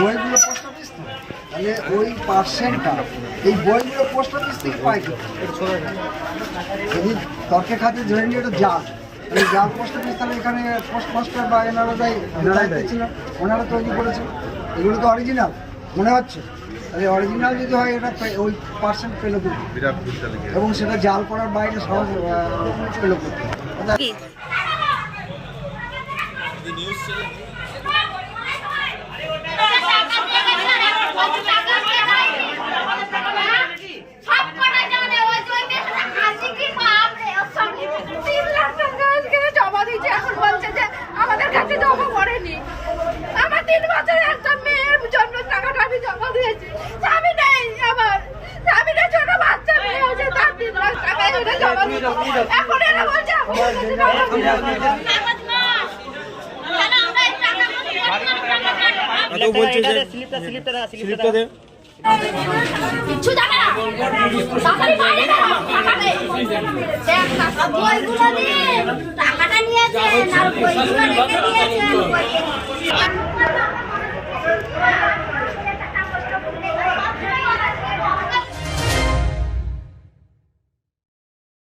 বইগুলো post office তো? তাহলে ওই পার্সেন্টটা এই বইগুলো পোস্ট অফিস থেকে পায় কি যদি তর্কে খাতে ধরে নিয়ে এটা জাল। এই জাল পোস্ট অফিস তাহলে এখানে পোস্ট মাস্টার বা এনারা দেয় দায়িত্বে ছিল ওনারা তৈরি করেছে এগুলো তো অরিজিনাল মনে হচ্ছে? তাহলে অরিজিনাল যদি হয় এটা ওই পার্সেন্ট পেল এবং সেটা জাল করার বাইরে সহজ পেল করতে কি? কিচ্ছু জানে না তাড়াতাড়ি বাইরে বেরো, টাকা দে। দেখ, টাকা বইগুলো দিয়ে টাকাটা নিয়েছেন আর বইগুলো রেখে।